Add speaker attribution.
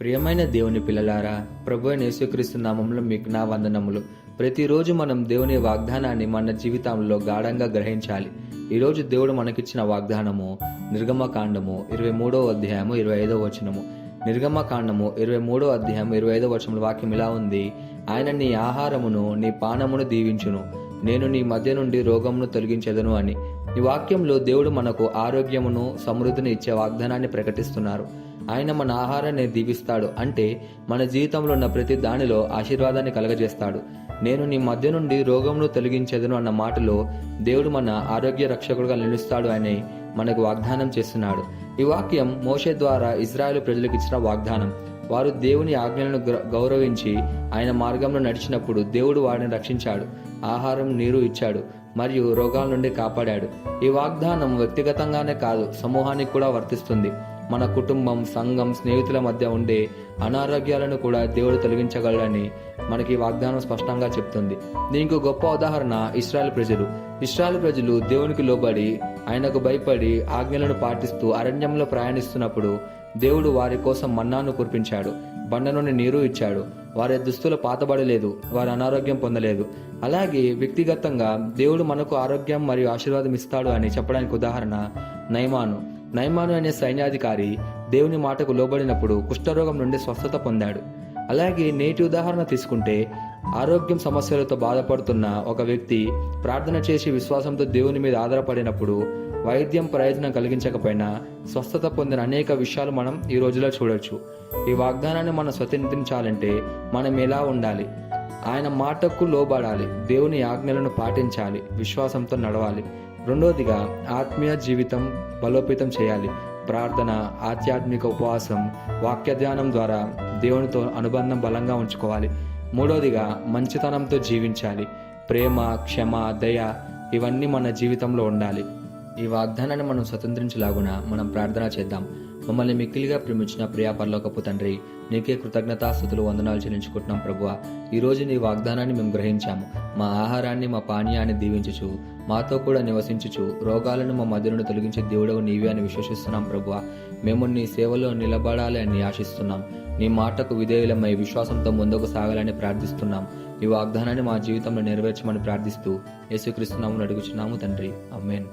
Speaker 1: ప్రియమైన దేవుని పిల్లలారా ప్రభు యేసుక్రీస్తు నామంలో మీకు నా వందనములు. ప్రతిరోజు మనం దేవుని వాగ్దానాన్ని మన జీవితంలో గాఢంగా గ్రహించాలి. ఈరోజు దేవుడు మనకిచ్చిన వాగ్దానము నిర్గమకాండము ఇరవై మూడో అధ్యాయము ఇరవై ఐదో వచనము. నిర్గమకాండము ఇరవై మూడో అధ్యాయం ఇరవై ఐదో వచనముల వాక్యం ఇలా ఉంది. ఆయన నీ ఆహారమును నీ పానమును దీవించును. నేను నీ మధ్య నుండి రోగమును తొలగించెదను అని. ఈ వాక్యంలో దేవుడు మనకు ఆరోగ్యమును సమృద్ధిని ఇచ్చే వాగ్దానాన్ని ప్రకటిస్తున్నారు. ఆయన మన ఆహారాన్ని దీవిస్తాడు అంటే మన జీవితంలో ఉన్న ప్రతి దానిలో ఆశీర్వాదాన్ని కలగజేస్తాడు. నేను నీ మధ్య నుండి రోగమును తొలగించేదను అన్న మాటలో దేవుడు మన ఆరోగ్య రక్షకుడుగా నిలుస్తాడు అని మనకు వాగ్దానం చేస్తున్నాడు. ఈ వాక్యం మోషే ద్వారా ఇజ్రాయెల్ ప్రజలకు ఇచ్చిన వాగ్దానం. వారు దేవుని ఆజ్ఞలను గౌరవించి ఆయన మార్గంలో నడిచినప్పుడు దేవుడు వారిని రక్షించాడు. ఆహారం నీరు ఇచ్చాడు మరియు రోగాల నుండి కాపాడాడు. ఈ వాగ్దానం వ్యక్తిగతంగానే కాదు సమూహానికి కూడా వర్తిస్తుంది. మన కుటుంబం సంఘం స్నేహితుల మధ్య ఉండే అనారోగ్యాలను కూడా దేవుడు తొలగించగలడని మనకి వాగ్దానం స్పష్టంగా చెప్తుంది. దీనికి గొప్ప ఉదాహరణ ఇస్రాయల్ ప్రజలు. ఇస్రాయల్ ప్రజలు దేవునికి లోబడి ఆయనకు భయపడి ఆజ్ఞలను పాటిస్తూ అరణ్యంలో ప్రయాణిస్తున్నప్పుడు దేవుడు వారి కోసం మన్నాను కురిపించాడు. బండ నుండి నీరు ఇచ్చాడు. వారి దుస్తులు పాతబడలేదు. వారి అనారోగ్యం పొందలేదు. అలాగే వ్యక్తిగతంగా దేవుడు మనకు ఆరోగ్యం మరియు ఆశీర్వాదం ఇస్తాడు అని చెప్పడానికి ఉదాహరణ నయమాను. నైమాను అనే సైన్యాధికారి దేవుని మాటకు లోబడినప్పుడు కుష్ఠరోగం నుండి స్వస్థత పొందాడు. అలాగే నేటి ఉదాహరణ తీసుకుంటే ఆరోగ్యం సమస్యలతో బాధపడుతున్న ఒక వ్యక్తి ప్రార్థన చేసి విశ్వాసంతో దేవుని మీద ఆధారపడినప్పుడు వైద్యం ప్రయోజనం కలిగించకపోయినా స్వస్థత పొందిన అనేక విషయాలు మనం ఈ రోజులో చూడొచ్చు. ఈ వాగ్దానాన్ని మనం స్వతంత్రించాలంటే మనం ఎలా ఉండాలి? ఆయన మాటకు లోబడాలి. దేవుని ఆజ్ఞలను పాటించాలి. విశ్వాసంతో నడవాలి. రెండోదిగా ఆత్మీయ జీవితం బలోపేతం చేయాలి. ప్రార్థన ఆధ్యాత్మిక ఉపవాసం వాక్య ధ్యానం ద్వారా దేవునితో అనుబంధం బలంగా ఉంచుకోవాలి. మూడవదిగా మంచితనంతో జీవించాలి. ప్రేమ క్షమ దయ ఇవన్నీ మన జీవితంలో ఉండాలి. ఈ వాగ్దానాన్ని మనం స్వతంత్రించలాగున మనం ప్రార్థన చేద్దాం. మమ్మల్ని మిక్కిలిగా ప్రేమించిన ప్రియా పరలోకపు తండ్రి నీకే కృతజ్ఞతాస్థుతులు వందనాలు చెల్లించుకుంటున్నాం ప్రభువ. ఈ రోజు నీ వాగ్దానాన్ని మేము గ్రహించాము. మా ఆహారాన్ని మా పానీయాన్ని దీవించుచు మాతో కూడా నివసించుచు రోగాలను మా మధ్యను తొలగించే దేవుడవు నీవే అని విశ్వసిస్తున్నాం ప్రభువ. మేము నీ సేవలో నిలబడాలి అని ఆశిస్తున్నాం. నీ మాటకు విధేయులమై విశ్వాసంతో ముందుకు సాగాలని ప్రార్థిస్తున్నాం. ఈ వాగ్దానాన్ని మా జీవితంలో నెరవేర్చమని ప్రార్థిస్తూ యేసుక్రీస్తునామని అడుగుచున్నాము తండ్రి. అమ్మేన్